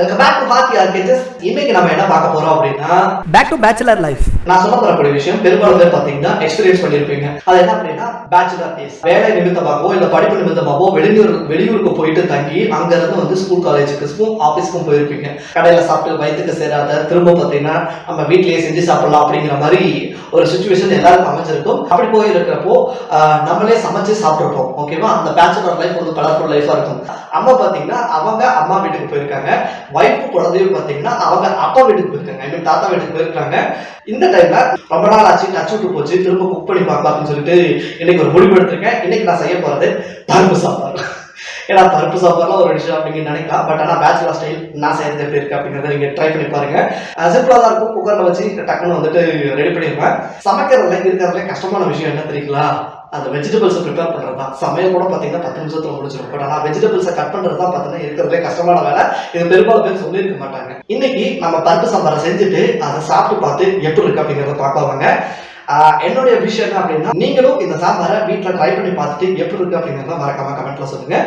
Welcome back to happy architects இன்னைக்கு நம்ம என்ன பார்க்க போறோம் அப்படின்னா பேக் டு பேச்சுலர் லைஃப் நான் சொல்ல போறக்கூடிய விஷயம் பெரும்பாலும் பேர் பாத்தீங்கன்னா எக்ஸ்பீரியன்ஸ் பண்ணிருப்பீங்க. அது என்ன அப்படின்னா பேச்சுலர் டேஸ் வேலை நிமித்தமாகவோ இல்ல படிப்பு நிமித்தமாகவோ வெளியூர் வெளியூருக்கு போயிட்டு தங்கி அங்க இருந்து வந்து ஸ்கூல் காலேஜுக்கும் ஆபீஸ்க்கும் போயிருப்பீங்க. கடையில சாப்பிட்டு வயிற்றுக்கு சேராத திரும்ப பாத்தீங்கன்னா நம்ம வீட்லயே செஞ்சு சாப்பிடலாம் அப்படிங்கிற மாதிரி ஒரு சுச்சுவேஷன் எல்லாருக்கும் அமைஞ்சிருக்கும். அப்படி போய் இருக்கிறப்போ நம்மளே சமைச்சு சாப்பிட்டுருப்போம் ஓகேவா அந்த பேச்சுலர் லைஃப் ஒரு கலர்ஃபுல் லைஃபா இருக்கும். அம்மா பாத்தீங்கன்னா அவங்க அம்மா வீட்டுக்கு போயிருக்காங்க. ஒய்ஃபு குழந்தையும் பார்த்தீங்கன்னா அவங்க அப்பா வீட்டுக்கு போயிருக்காங்க. ஐ மீன் தாத்தா வீட்டுக்கு போயிருக்காங்க. இந்த டைம்ல ரொம்ப நாள் ஆச்சு டச் விட்டு போச்சு திரும்ப குக் பண்ணி பார்க்கலாம் அப்படின்னு சொல்லிட்டு இன்னைக்கு ஒரு முடிவு எடுத்திருக்கேன். இன்னைக்கு நான் செய்ய போறது பருப்பு சாப்பாடு ஏன்னா பருப்பு சாப்பாடுலாம் ஒரு விஷயம் அப்படின்னு நினைக்கலாம். பட் ஆனால் பேச்சுலர் ஸ்டைல் நான் செய்யறது எப்படி இருக்கு அப்படிங்கிறத நீங்க ட்ரை பண்ணி பாருங்க. சிம்பிளாக தான் இருக்கும். குக்கரில் வச்சு டக்குன்னு வந்துட்டு ரெடி பண்ணிடுவேன் சமைக்கிறதுல இருக்கிறதுல கஷ்டமான விஷயம் என்ன தெரியுங்களா? அந்த வெஜிடபிள்ஸை ப்ரிப்பேர் பண்ணுறது தான் சமையல் கூட பார்த்தீங்கன்னா பத்து நிமிஷத்தில் முடிச்சிடும் பட் ஆனால் வெஜிடபிள்ஸை கட் பண்ணுறது தான் பார்த்தீங்கன்னா இருக்கிறதுலே கஷ்டமான வேலை. இது பெரும்பாலும் பேர் சொல்லியிருக்க மாட்டாங்க. இன்னைக்கு நம்ம பருப்பு சாம்பாரை செஞ்சுட்டு அதை சாப்பிட்டு பார்த்து எப்படி இருக்கு அப்படிங்கிறத பார்ப்பாங்க என்னுடைய விஷயம் என்ன அப்படின்னா நீங்களும் இந்த சாம்பாரை வீட்டில் ட்ரை பண்ணி பார்த்துட்டு எப்படி இருக்கு அப்படிங்கிறத மறக்காம கமெண்ட்ல சொல்லுங்க.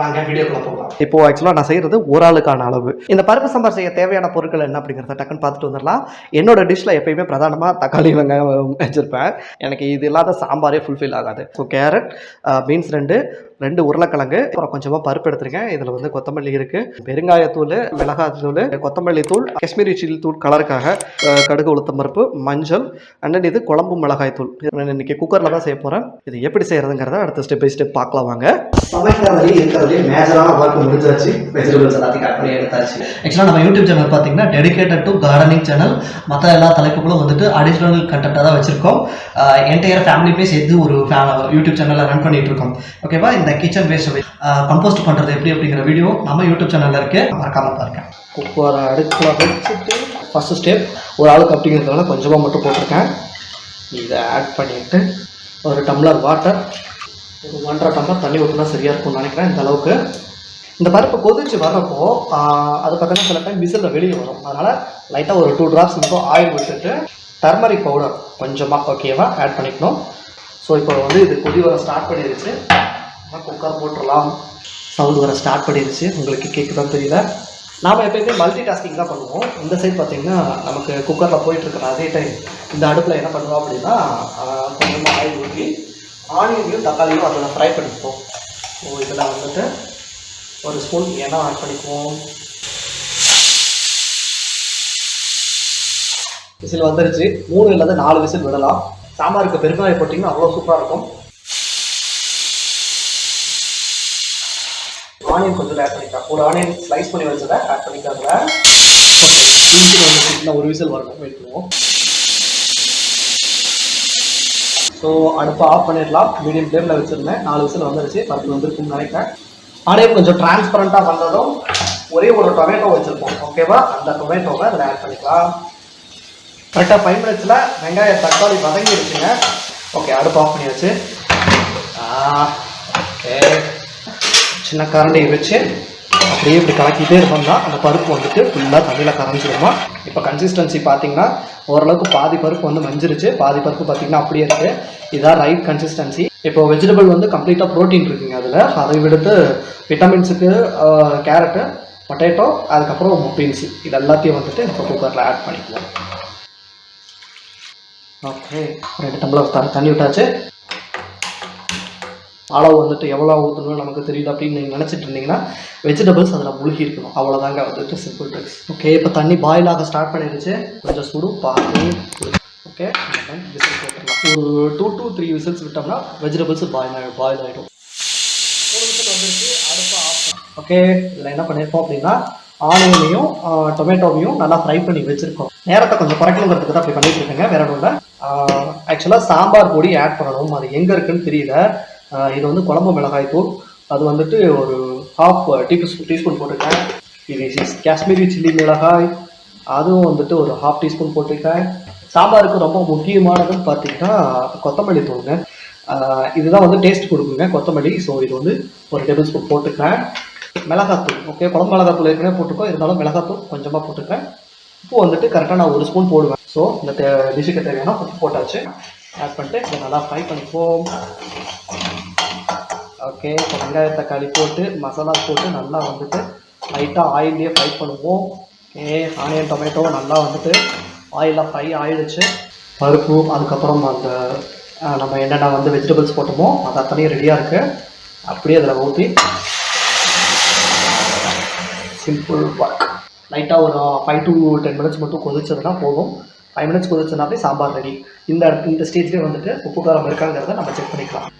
வாங்க வீடியோக்குள்ள போகலாம். இப்போ ஆக்சுவலாக நான் செய்யறது ஒரு ஆளுக்கான அளவு. இந்த பருப்பு சாம்பார் செய்ய தேவையான பொருட்கள் என்ன அப்படிங்கிறத டக்குன்னு பார்த்துட்டு வந்துடலாம். என்னோட டிஷ்ல எப்பயுமே பிரதானமாக தக்காளி வெங்காயம் வச்சிருப்பேன். எனக்கு இது இல்லாத சாம்பாரே ஃபுல்ஃபில் ஆகாது. ஸோ கேரட் பீன்ஸ் ரெண்டு ரெண்டு உருளைக்கிழங்கு அப்புறம் கொஞ்சமாக பருப்பு எடுத்திருக்கேன். இதில் வந்து கொத்தமல்லி இருக்கு. பெருங்காயத்தூள் மிளகாத்தூள் கொத்தமல்லி தூள் காஷ்மீரி சில்லி தூள் கலருக்காக கடுகு உளுத்தம் பருப்பு மஞ்சள் அண்ட் இது குழம்பு மிளகாய் தூள். இன்னைக்கு குக்கரில் தான் செய்ய போகிறேன் இது எப்படி செய்யறதுங்கிறத அடுத்த ஸ்டெப் பை ஸ்டெப் பார்க்கலாம் வாங்க. சமைக்கிறதுலேயே இருக்கிறதுலே மேஜரான ஒர்க் முடிஞ்சாச்சு. வெஜிடபிள்ஸ் எல்லாத்தையும் கட் பண்ணி எடுத்தாச்சு. ஆக்சுவலாக நம்ம யூடியூப் சேனல் பார்த்தீங்கன்னா டெடிகேட்டட் டு கார்டனிங் சேனல் மற்ற எல்லா தலைப்புகளும் வந்துட்டு அடிஷ்னல் கண்டென்ட்டாக தான் வச்சிருக்கோம். என்டையர் ஃபேமிலியுமே சேர்த்து ஒரு யூடியூப் சேனலில் ரன் பண்ணிட்டு இருக்கோம். ஓகேவா இந்த கிச்சன் வேஸ்ட் கம்போஸ்ட் பண்ணுறது எப்படி அப்படிங்கிற வீடியோ நம்ம யூடியூப் சேனலில் இருக்கு. மறக்காம பாருங்க. குக்கரை அடுப்பில் வச்சுட்டு ஃபஸ்ட்டு ஸ்டெப் ஒரு ஆளுக்கு அப்படிங்கிறதுனால கொஞ்சமாக மட்டும் போட்டிருக்கேன். இதை ஆட் பண்ணிவிட்டு ஒரு டம்ளர் வாட்டர் ஒரு ஒன்றரை டம்ளர் தண்ணி ஊற்றினா சரியாக இருக்கும்னு நினைக்கிறேன் இந்த அளவுக்கு. இந்த பருப்பு கொதிச்சு வர்றப்போ அது பார்த்தீங்கன்னா சில டைம் விசிலில் வெளியே வரும். அதனால் லைட்டாக ஒரு டூ ட்ராப்ஸ் மட்டும் ஆயில் விட்டுட்டு டர்மரிக் பவுடர் கொஞ்சமாக ஓகேவா ஆட் பண்ணிக்கணும். ஸோ இப்போ வந்து இது கொதி வர ஸ்டார்ட் பண்ணிருச்சு. குக்கர் போட்டுடலாம். சவுண்ட் வர ஸ்டார்ட் பண்ணிருச்சு. உங்களுக்கு கேட்குதான் தெரியல. நாம் எப்பயுமே மல்டி டாஸ்கிங் தான் பண்ணுவோம். இந்த சைட் பார்த்திங்கன்னா நமக்கு குக்கரில் போயிட்டுருக்கிற அதே டைம் இந்த அடுப்பில் என்ன பண்ணுவோம் அப்படின்னா கொஞ்சமாக ஆயில் ஊற்றி ஆனியனையும் தக்காளியும் அதில் ஃப்ரை பண்ணிப்போம். ஸோ இதில் வந்துட்டு ஒரு ஸ்பூன் எண்ணெய் ஆட் பண்ணிக்குவோம். விசில் வந்துருச்சு. மூணு இல்லாத நாலு விசில் விடலாம். சாம்பாருக்கு பெருங்காயம் போட்டிங்கன்னா அவ்வளோ சூப்பராக இருக்கும். ஆனியன் கொஞ்சம் ஆட் பண்ணிக்கலாம். ஒரு ஆனியன் ஸ்லைஸ் பண்ணி வச்சதை ஆட் பண்ணிக்காதுல ஒரு விசில் வரணும் வெயிட் பண்ணுவோம். ஸோ அடுப்பை ஆஃப் பண்ணிடலாம். மீடியம் ஃப்ளேமில் வச்சுருந்தேன். நாலு விசில் வந்துருச்சு. பருப்பு வந்துருக்குன்னு நினைக்கிறேன். ஆனியன் கொஞ்சம் டிரான்ஸ்பரண்ட்டாக பண்ணதும் ஒரே ஒரு டொமேட்டோ வச்சுருப்போம். ஓகேவா அந்த டொமேட்டோவை அதில் ஆட் பண்ணிக்கலாம். கரெக்டாக ஃபைவ் மினிட்ஸில் வெங்காய தக்காளி வதங்கி இருக்குங்க ஓகே அடுப்பு ஆஃப் பண்ணியாச்சு. ஓகே சின்ன கரண்டியை வச்சு அப்படியே இப்படி கலக்கிட்டே இருந்தோம்னா அந்த பருப்பு வந்துட்டு ஃபுல்லாக தண்ணியில் கரைஞ்சிருமா? இப்போ கன்சிஸ்டன்சி பார்த்தீங்கன்னா ஓரளவுக்கு பாதி பருப்பு வந்து மஞ்சிருச்சு. பாதி பருப்பு பார்த்தீங்கன்னா அப்படியே இருக்குது இதான் ரைட் கன்சிஸ்டன்சி இப்போ வெஜிடபிள் வந்து கம்ப்ளீட்டாக ப்ரோட்டீன் இருக்குங்க அதில். அதை விடுத்து விட்டமின்ஸுக்கு கேரட்டு பொட்டேட்டோ அதுக்கப்புறம் பீன்ஸு இது எல்லாத்தையும் வந்துட்டு இப்போ குக்கரில் ஆட் பண்ணிக்கலாம் ஓகே ரெண்டு டம்ளர் தண்ணி விட்டாச்சு. அளவு வந்துட்டு எவ்வளோ ஊற்றணும் நமக்கு தெரியல அப்படின்னு நீங்கள் நினச்சிட்டு இருந்தீங்கன்னா வெஜிடபிள்ஸ் அதில் முழுகி இருக்கணும் அவ்வளோதாங்க வந்துட்டு சிம்பிள் ட்ரிக்ஸ் ஓகே இப்போ தண்ணி பாயில் ஆக ஸ்டார்ட் பண்ணிருச்சு. கொஞ்சம் சுடு பார்த்து ஓகே விசில் போட்டுடலாம். ஒரு டூ டூ த்ரீ விசில்ஸ் விட்டோம்னா வெஜிடபிள்ஸ் பாயில் பாயில் ஆகிடும் ஒரு விசில் வந்துருச்சு ஆஃப் ஓகே இதில் என்ன பண்ணியிருக்கோம் அப்படின்னா ஆனியனையும் டொமேட்டோவையும் நல்லா ஃப்ரை பண்ணி வச்சுருக்கோம். நேரத்தை கொஞ்சம் குறைக்கணுங்கிறதுக்கு தான் அப்படி பண்ணிட்டு இருக்கேங்க வேற ஒன்றும் இல்லை. ஆக்சுவலாக சாம்பார் பொடி ஆட் பண்ணணும். அது எங்கே இருக்குன்னு தெரியல. இது வந்து குழம்பு மிளகாய் தூள். அது வந்துட்டு ஒரு ஹாஃப் டீ டீஸ்பூன் போட்டிருக்கேன். இது காஷ்மீரி சில்லி மிளகாய் அதுவும் வந்துட்டு ஒரு ஹாஃப் டீஸ்பூன் போட்டிருக்கேன். சாம்பாருக்கு ரொம்ப முக்கியமானதுன்னு பார்த்தீங்கன்னா கொத்தமல்லி தூளுங்க. இதுதான் வந்து டேஸ்ட் கொடுக்குங்க கொத்தமல்லி. ஸோ இது வந்து ஒரு டேபிள் ஸ்பூன் போட்டுக்கிறேன் மிளகாத்தூள் ஓகே குழம்பு மிளகாத்தூள் ஏற்கனவே போட்டுக்கோ இருந்தாலும் மிளகாத்தூள் கொஞ்சமாக போட்டுக்கிறேன் உப்பு வந்துட்டு கரெக்டாக நான் ஒரு ஸ்பூன் போடுவேன். ஸோ இந்த தே டிஷ்ஷுக்கு தேவையான உப்பு போட்டாச்சு. ஆட் பண்ணிட்டு இதை நல்லா ஃப்ரை பண்ணிப்போம் ஓகே இப்போ வெங்காய தக்காளி போட்டு மசாலா போட்டு நல்லா வந்துட்டு லைட்டாக ஆயிலே ஃப்ரை பண்ணுவோம். ஏ ஆனியன் டொமேட்டோ நல்லா வந்துட்டு ஆயிலாக ஃப்ரை ஆயிடுச்சு. பருப்பு அதுக்கப்புறம் அந்த நம்ம என்னென்ன வந்து வெஜிடபிள்ஸ் போட்டோமோ அது அத்தனையும் ரெடியாக இருக்குது அப்படியே அதில் ஊற்றி சிம்பிள் ஒர்க் லைட்டாக ஒரு ஃபைவ் டு டென் மினிட்ஸ் மட்டும் கொதிச்சதுன்னா போதும். ஃபைவ் மினிட்ஸ் கொதிச்சதுனாலே சாம்பார் ரெடி இந்த இந்த ஸ்டேஜ்லேயே வந்துட்டு உப்பு காரம் இருக்காங்கிறத நம்ம செக் பண்ணிக்கலாம்.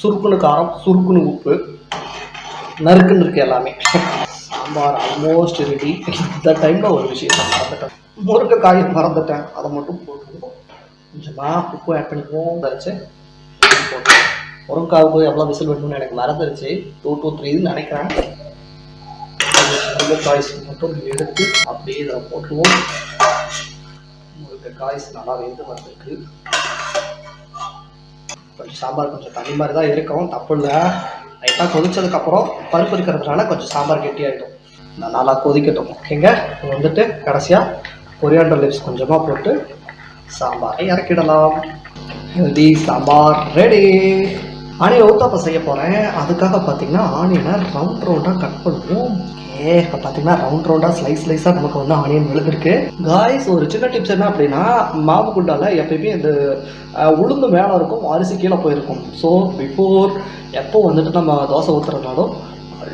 சுருக்குன்னு காரம் சுருக்குன்னு உப்பு. நறுக்குன்னு இருக்கு எல்லாமே. சாம்பார் ஆல்மோஸ்ட் ரெடி இந்த டைமில் ஒரு விஷயம் மறந்துட்டேன். முருங்கைக்காய் மறந்துட்டேன். அதை மட்டும் போட்டுருவோம் கொஞ்சமாக உப்பு ஆட் பண்ணிக்குவோம். வச்சு போட்டுருவோம் முருங்கைக்காவுக்கு எவ்வளோ விசில் வேணும்னு எனக்கு மறந்துருச்சு. டூ டூ த்ரீன்னு நினைக்கிறேன். முருங்கைக்காய்ஸ் மட்டும் எடுத்து அப்படியே இதில் போட்டுருவோம் காய்ஸ் நல்லா வெந்து வந்திருக்கு. கொஞ்சம் சாம்பார் கொஞ்சம் தண்ணி மாதிரி தான் இருக்கும் தப்பு இல்லை லைட்டாக கொதிச்சதுக்கப்புறம் பருப்பு இருக்கிறதுனால கொஞ்சம் சாம்பார் கெட்டியாகிடும் நான் நல்லா கொதிக்கட்டும் ஓகேங்க? வந்துட்டு கடைசியாக கொரியாண்டர் லிப்ஸ் கொஞ்சமாக போட்டு சாம்பாரை இறக்கிடலாம். Healthy sambar ready onion uttapam செய்ய போகிறேன் அதுக்காக பார்த்தீங்கன்னா ஆனியனை ரவுண்ட் ரவுண்டாக கட் பண்ணுவோம். ஏ பார்த்தீங்கன்னா ரவுண்ட் ரவுண்டாக ஸ்லைஸ் ஸ்லைஸாக நமக்கு வந்து ஆனியன் விழுந்திருக்கு. காய்ஸ் ஒரு சின்ன டிப்ஸ் என்ன அப்படின்னா மாவு குண்டால எப்பயுமே இந்த உளுந்து மேலே இருக்கும் அரிசி கீழே போயிருக்கும். ஸோ பிஃபோர் எப்போ வந்துட்டு நம்ம தோசை ஊற்றுறதுனாலும்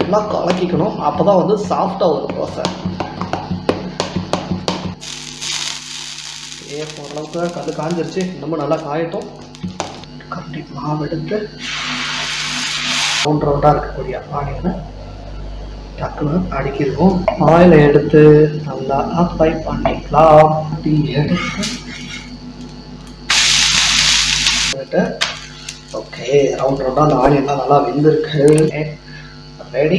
நல்லா கலக்கிக்கணும். அப்போ தான் வந்து சாஃப்டாக வரும் தோசை. ஏ ஓரளவுக்கு கல் காஞ்சிருச்சு. இன்னமும் நல்லா காயட்டும். அப்படி மாவு எடுத்து ரவுண்ட் ரவுண்டாக இருக்கக்கூடிய ஆனியனை டக்குன்னு அடிக்கிடுவோம் ஆயில எடுத்து நல்லா அப்ளை பண்ணிக்கலாம். அப்படி எடுத்து. ஓகே ரவுண்ட் ரவுண்டாக அந்த ஆனியன்லாம் நல்லா வெந்திருக்கு. ரெடி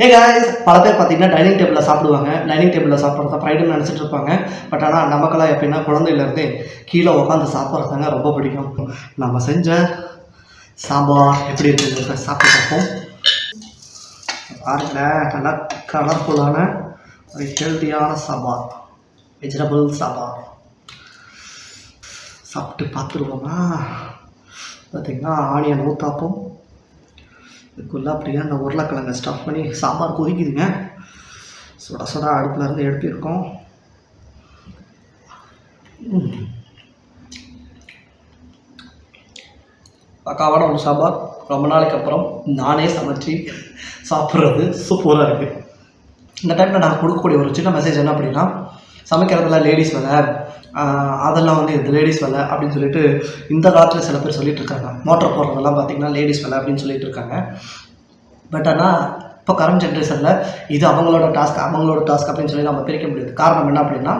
ஹே காய்ஸ் பல பேர் பார்த்தீங்கன்னா டைனிங் டேபிளில் சாப்பிடுவாங்க. டைனிங் டேபிளில் சாப்பிட்றத ஃப்ரைடுன்னு நினச்சிட்டு இருப்பாங்க. பட் ஆனால் நமக்கெல்லாம் எப்படின்னா குழந்தையிலேருந்து கீழே உட்காந்து சாப்பிட்றதாங்க ரொம்ப பிடிக்கும். நம்ம செஞ்ச சாம்பார் எப்படி இருக்குங்கிறத சாப்பிட்டு பார்ப்போம். பாருங்களேன் நல்லா கலர்ஃபுல்லான ஒரு ஹெல்த்தியான சாம்பார். வெஜிடபிள் சாம்பார். சாப்பிட்டு பார்த்துருவோமா? பார்த்தீங்கன்னா ஆனியன் ஊத்தாப்பம். இதுக்குள்ளே அப்படியே அந்த உருளைக்கிழங்க ஸ்டஃப் பண்ணி சாம்பார் கொதிக்குதுங்க. சுட சுட அடுப்பில் இருந்து எடுப்பிருக்கோம் பக்காவான ஒரு சாம்பார். ரொம்ப நாளைக்கு அப்புறம் நானே சமைச்சு சாப்பிட்றது சூப்பராக இருக்குது இந்த டைமில் நான் கொடுக்கக்கூடிய ஒரு சின்ன மெசேஜ் என்ன அப்படின்னா சமைக்கிறதுல லேடிஸ் வேலை அதெல்லாம் வந்து இது லேடிஸ் வேலை அப்படின்னு சொல்லிட்டு இந்த காலத்தில் சில பேர் சொல்லிட்டு இருக்காங்க. மோட்டர் போடுறதெல்லாம் பார்த்தீங்கன்னா லேடிஸ் வேலை அப்படின்னு சொல்லிட்டு இருக்காங்க. பட் ஆனால் இப்போ கரண்ட் ஜென்ரேஷனில் இது அவங்களோட டாஸ்க் அவங்களோட டாஸ்க் அப்படின்னு சொல்லி நம்ம பிரிக்க முடியாது. காரணம் என்ன அப்படின்னா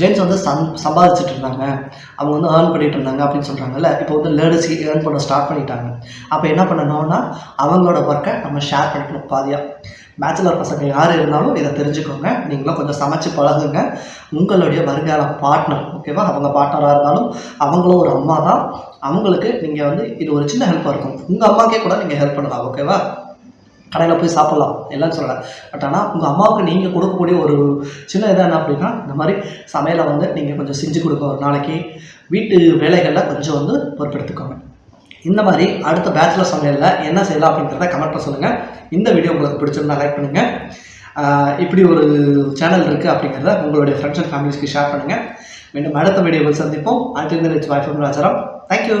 ஜென்ஸ் வந்து சம் சம்பாதிச்சுட்டு இருந்தாங்க அவங்க வந்து ஏர்ன் பண்ணிட்டு இருந்தாங்க அப்படின்னு சொல்கிறாங்கல்ல இப்போ வந்து லேடிஸ் ஏர்ன் பண்ண ஸ்டார்ட் பண்ணிட்டாங்க. அப்போ என்ன பண்ணணும்னா அவங்களோட ஒர்க்கை நம்ம ஷேர் பண்ணிக்கணும் பாதியாக பேச்சுலர் பசங்க யார் இருந்தாலும் இதை தெரிஞ்சுக்கோங்க. நீங்களும் கொஞ்சம் சமைச்சு பழகுங்க. உங்களுடைய வருங்கால பார்ட்னர் ஓகேவா அவங்க பார்ட்னராக இருந்தாலும் அவங்களும் ஒரு அம்மா தான் அவங்களுக்கு நீங்கள் வந்து இது ஒரு சின்ன ஹெல்ப்பாக இருக்கும். உங்கள் அம்மாக்கே கூட நீங்கள் ஹெல்ப் பண்ணலாம் ஓகேவா கடையில் போய் சாப்பிட்லாம். எல்லாம் சொல்லலை. பட் ஆனால் உங்கள் அம்மாவுக்கு நீங்கள் கொடுக்கக்கூடிய ஒரு சின்ன இதாக என்ன அப்படின்னா இந்த மாதிரி சமையலை வந்து நீங்கள் கொஞ்சம் செஞ்சு கொடுங்க. ஒரு நாளைக்கு வீட்டு வேலைகளில் கொஞ்சம் வந்து பொறுப்பெடுத்துக்கோங்க இந்த மாதிரி அடுத்த பேச்சுலர் சமையலில் என்ன செய்யலாம் அப்படிங்கிறத கமெண்ட்டில் சொல்லுங்கள் இந்த வீடியோ உங்களுக்கு பிடிச்சிருந்தா லைக் பண்ணுங்கள் இப்படி ஒரு சேனல் இருக்குது அப்படிங்கிறத உங்களுடைய ஃப்ரெண்ட்ஸ் அண்ட் ஃபேமிலிஸ்க்கு ஷேர் பண்ணுங்கள் மீண்டும் அடுத்த வீடியோவில் சந்திப்போம். அடுத்த இந்த வாய்ப்பு ராஜாராம். தேங்க்யூ